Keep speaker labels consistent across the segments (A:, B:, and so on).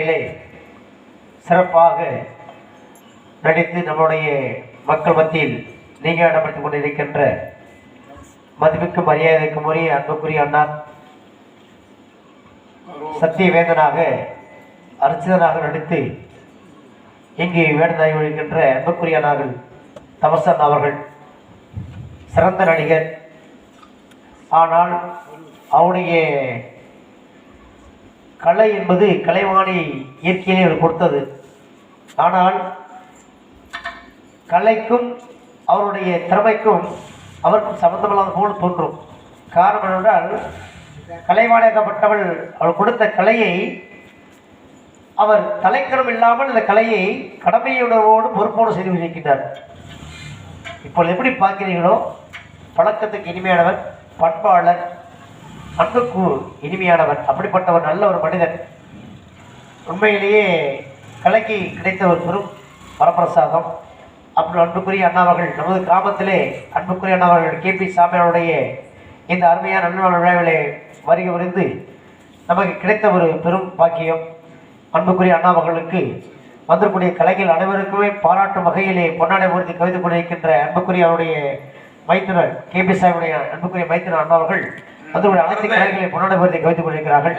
A: இலை சிறப்பாக நடித்து நம்முடைய மக்கள் மத்தியில் நீங்கள் இடப்படுத்திக் கொண்டிருக்கின்ற மதிப்புக்கு மரியாதைக்கும் உரிய அன்புக்குரிய அண்ணா சத்தியவேந்தனாக அர்ச்சிதனாக நடித்து இங்கு வேடனாகி வருகின்ற அன்புக்குரிய அண்ணாகள் தமசன் அவர்கள் சிறந்த நடிகர். ஆனால் அவனுடைய கலை என்பது கலைவாணி இயற்கையிலே அவர் கொடுத்தது. ஆனால் கலைக்கும் அவருடைய திறமைக்கும் அவருக்கும் சம்பந்தமில்லாத போல் தோன்றும். காரணம் என்னவென்றால் கலைவாணியாக்கப்பட்டவள் அவள் கொடுத்த கலையை அவர் தலைக்கணம் இல்லாமல் இந்த கலையை கடமையுணர்வோடு பொறுப்போடு செய்து வைக்கின்றார் இப்போ எப்படி பார்க்கிறீர்களோ பழக்கத்துக்கு இனிமையானவர் பண்பாளர் அன்புக்கு இனிமையானவர் அப்படிப்பட்டவர் நல்ல ஒரு மனிதன். உண்மையிலேயே கலைக்கு கிடைத்த ஒரு பெரும் வரப்பிரசாதம். அப்படி அன்புக்குரிய அண்ணாவர்கள் நமது கிராமத்திலே அன்புக்குரிய அண்ணாவர்கள் கே பி சாமியாருடைய இந்த அருமையான நன்னல் விழாவிலே வருகை புரிந்து நமக்கு கிடைத்த ஒரு பெரும் பாக்கியம். அன்புக்குரிய அண்ணா வந்திருக்கூடிய கலைகள் அனைவருக்குமே பாராட்டும் வகையிலே பொன்னாடை ஊர்த்தி கவிதை கொண்டிருக்கின்ற அன்புக்குரிய அவருடைய மைத்துனர் கே பி சாமியுடைய அன்புக்குரிய மைத்துனர் அண்ணா அவர்கள் வந்திருக்கூடிய அனைத்து கலைகளை பொன்னாடை ஊர்த்தி கவிதை கொண்டிருக்கிறார்கள்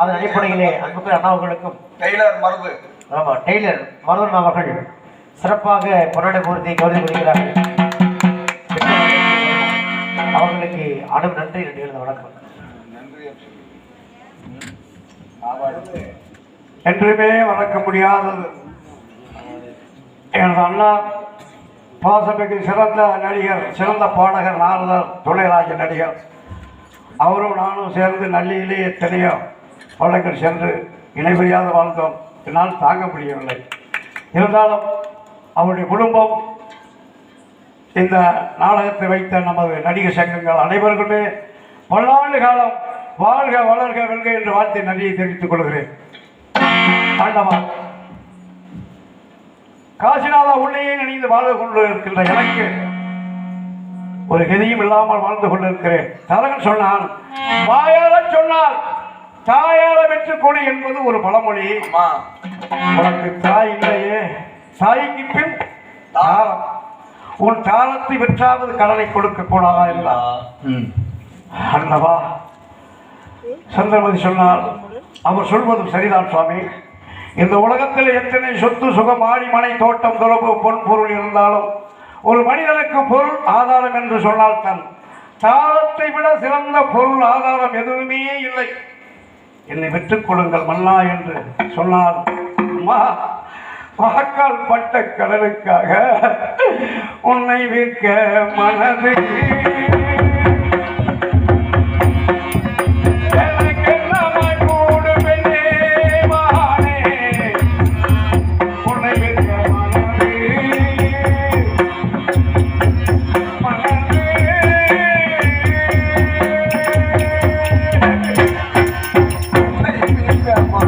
A: அதன் அடிப்படையிலே அன்புக்குரிய அண்ணா அவர்களுக்கும்
B: டெய்லர் மரபு
A: ஆமா டெய்லர் மருதன் அவர்கள் சிறப்பாக பொன்னாடை பூர்த்தி கவிதை கொடுக்கிறார்கள் அவர்களுக்கு அனும் நன்றி நன்றிகள் வணக்கம்.
B: நன்றி
C: என்றுமே மறக்க முடியாதது. எனது அண்ணா பாசமிகு சிறந்த நடிகர் சிறந்த பாடகர் நாரதர் துணைராஜ நடிகர். அவரும் நானும் சேர்ந்து நல்லியிலே எத்தனையோ படங்கள் சென்று இணைபிரியாது வாழ்ந்தோம். என்னால் தாங்க முடியவில்லை. இருந்தாலும் அவருடைய குடும்பம் இந்த நாடகத்தை வைத்த நமது நடிகர் சங்கங்கள் அனைவருக்குமே பல்லாண்டு காலம் வாழ்க வளர்க வெல்க என்று வாழ்த்தை நன்றியை தெரிவித்துக் கொள்கிறேன். ஆண்டவா காசிநாதா உள்ளேயே நினைந்து வாழ்ந்து கொண்டு இருக்கின்ற எனக்கு ஒரு கதியும் இல்லாமல் வாழ்ந்து கொண்டிருக்கிறேன். தரகன் சொன்னான் வாயால சொன்னால் தாயால வெற்று கொடு என்பது ஒரு பழமொழி. உனக்கு தாய் இல்லையே தாய்க்கு பின் தாரம். உன் தாரத்தை வெற்றாவது கடனை கொடுக்க கூடாதா என்றார் அண்ணவா சந்திரமதி சொன்னார் அவர் சொல்வதும் சரிதான் சுவாமி. இந்த உலகத்தில் எத்தனை சொத்து சுகம் ஆடி மனை தோட்டம் தொடர்பு பொன் பொருள் இருந்தாலும் ஒரு மனிதனுக்கு பொருள் ஆதாரம் என்று சொன்னால் தன் தாளத்தை விட சிறந்த பொருள் ஆதாரம் எதுவுமே இல்லை. என்னை பெற்றுக் கொடுங்கள் மன்னா என்று சொன்னார். அம்மா பாக்கால் பட்ட கடலுக்காக உன்னை விற்க மனது feedback.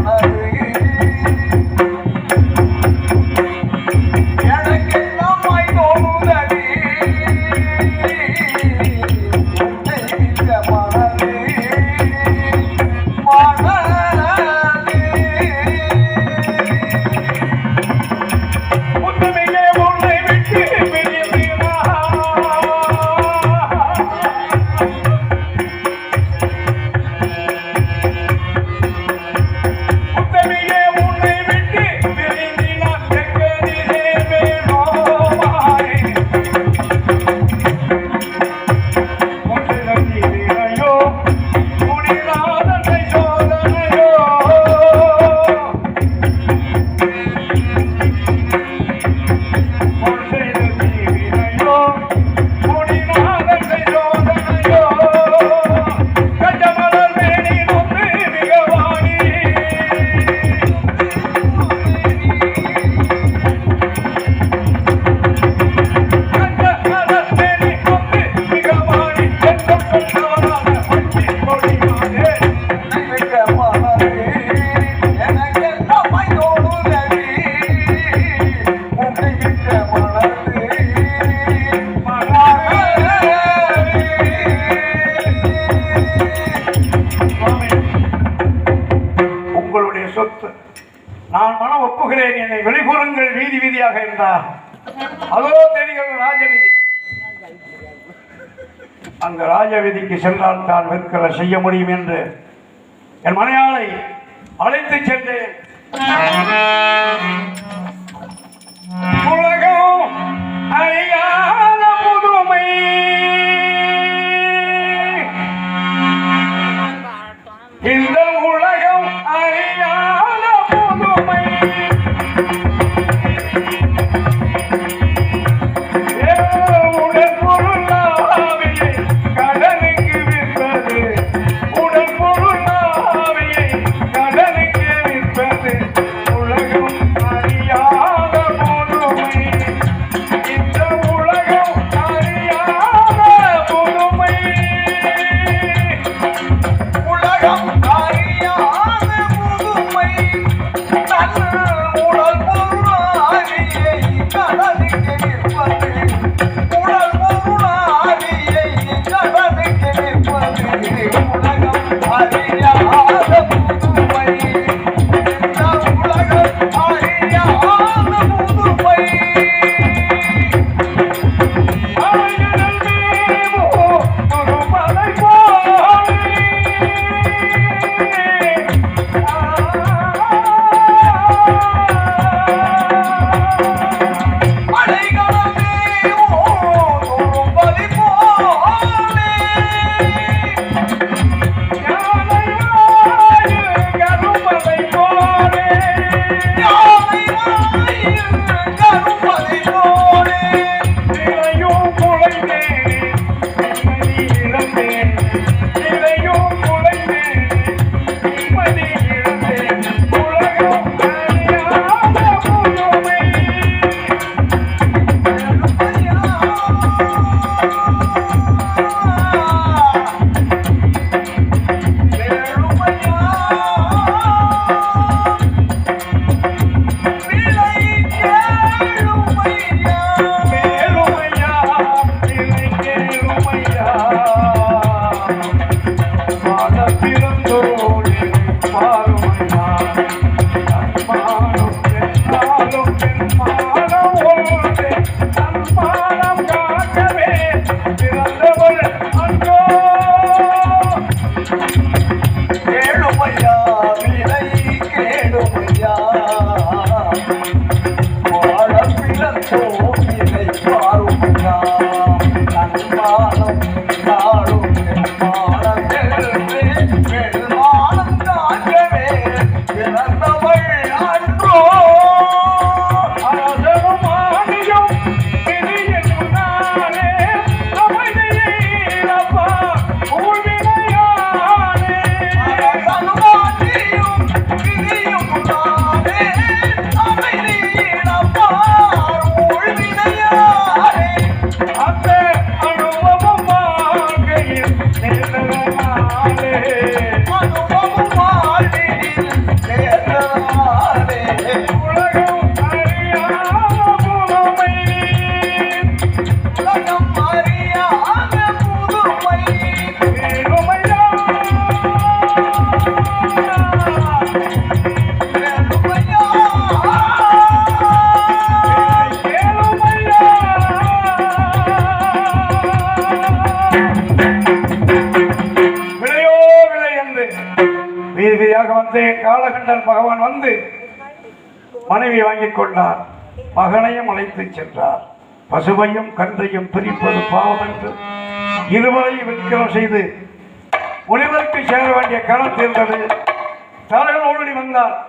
C: என்றார் அதோ தெரிகிறது ராஜவீதி அந்த ராஜவீதிக்கு சென்றால் தான் வெற்கலை செய்ய முடியும் என்று என் மனையாளை அழைத்து சென்றேன்.
B: விலை பாருமையா நன்மானம்
C: மனைவி வாங்கிக் கொண்டார். மகனையும் அழைத்துச் சென்றார். பசுவையும் கன்றையும் பிரிப்பது பாவம் என்று இருவரையும் விக்கிரம் செய்து முனிவருக்கு சேர வேண்டிய கணம் தீர்ந்தது. தலைவர் ஓடி வந்தார்.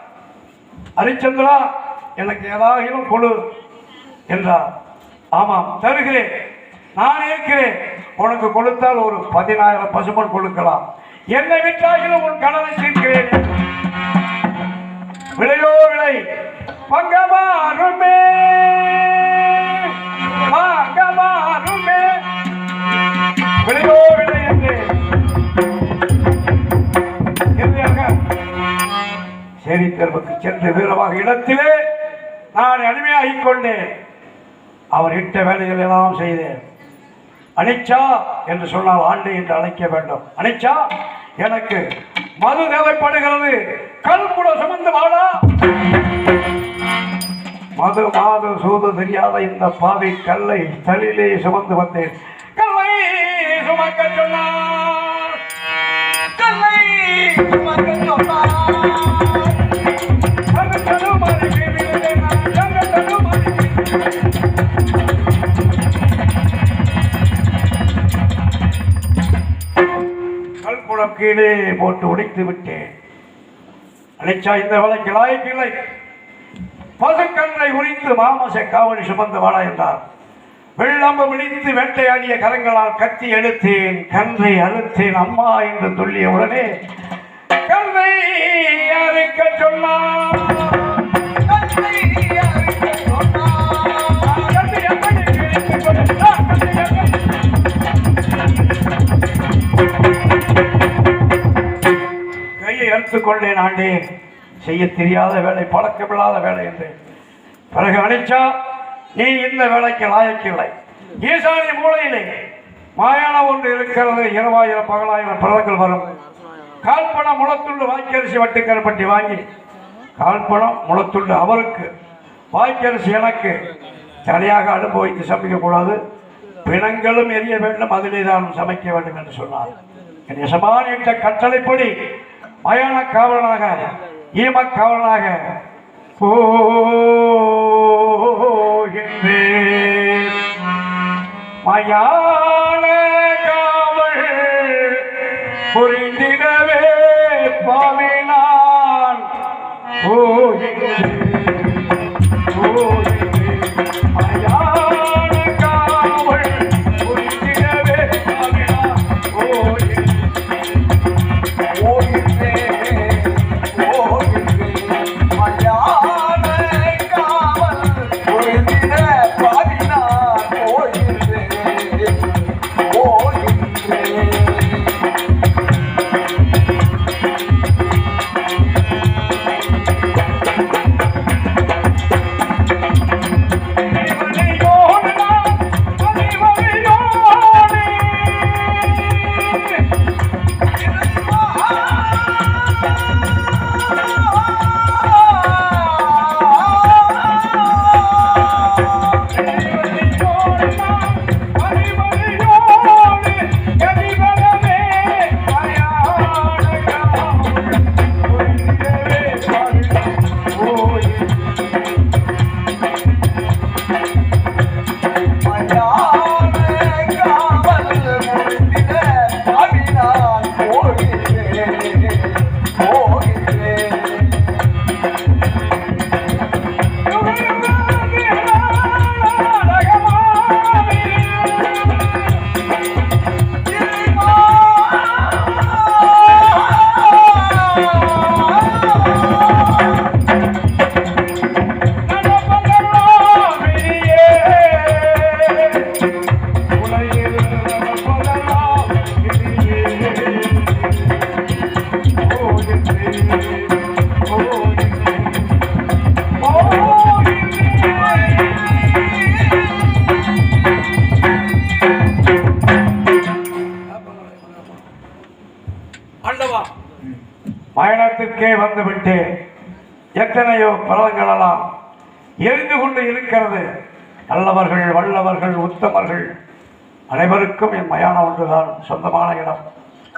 C: ஹரிச்சந்திரா எனக்கு ஏதாகிலும் கொடு என்றார். ஆமாம் தருகிறேன். நான் இருக்கிறேன். உனக்கு கொடுத்தால் ஒரு பதினாயிரம் பசுமன் கொடுக்கலாம். என்னை விட்டாகிலும் உன் கடனை தீர்க்கிறேன் விளையோ விளை பங்கமாறுமே. பங்கமாறுமே. விளையோ விளை என்று இறுதியாக சேரி தேர்வுக்கு சென்று வீரமாக இடத்திலே நான் அடிமையாகிக் கொண்டேன். அவர் இட்ட வேலைகள் எல்லாம் செய்தேன். அனிச்சா என்று சொன்னால் ஆண்டு என்று அழைக்க வேண்டும். அனிச்சா எனக்கு மது தேவைப்படுகிறது கல் கூட சுமந்து வாடா. மது மாத சூது தெரியாத இந்த பாவி கல்லை தலிலே சுமந்து வந்தேன். கல்லை சுமக்க சொன்னார்.
B: கல்லை
C: சுமக்க கல்குளம் கீழே போட்டு உடைத்து விட்டேன். அழைச்சா இந்த வழக்கு லாயக்கில்லை பசுக்கன்றை உரித்து மாமச காவலி சுமந்து வாடா என்றார். வெள்ளம்பு விழித்து வேட்டையாடிய கரங்களால் கத்தி எடுத்தேன் கன்றை அறுத்தேன் அம்மா என்று சொல்லிய உடனே கன்றை அறுக்க சொன்னார். கற்றுக்கொண்டேன் ஆண்டே. கொண்டேன் செய்ய தெரியாத வேலை பழக்கமில்லாத வேலை என்று. பிறகு அழைச்சா நீ இந்த வேலைக்கு லாயக்கில்லை. ஈசானி மூளையிலே மாயாணம் ஒன்று இருக்கிறது. இரவாயிரம் பகலாயிரம் பிறகுகள் வரும். கால்பணம் முளத்துண்டு வாய்க்கரிசி வட்டுக்கருப்பட்டி வாங்கி. கால்பணம் முளத்துண்டு அவருக்கு. வாய்க்கரிசி எனக்கு. தனியாக அனுபவித்து சமைக்கக்கூடாது. பிணங்களும் எரிய வேண்டும். அதிலே தான் சமைக்க வேண்டும் என்று சொன்னார். என் எசமான் என்ற கட்டளைப்படி மயான காவலனாக ஈம காவலனாக போகின்றேன். மயான அங்கே வந்துவிட்டு எத்தனையோ பலன்களெல்லாம் எரிந்து கொண்டு இருக்கிறது. நல்லவர்கள் வல்லவர்கள் உத்தமர்கள் அனைவருக்கும் என் மயானம் ஒன்றுதான் சொந்தமான இடம்.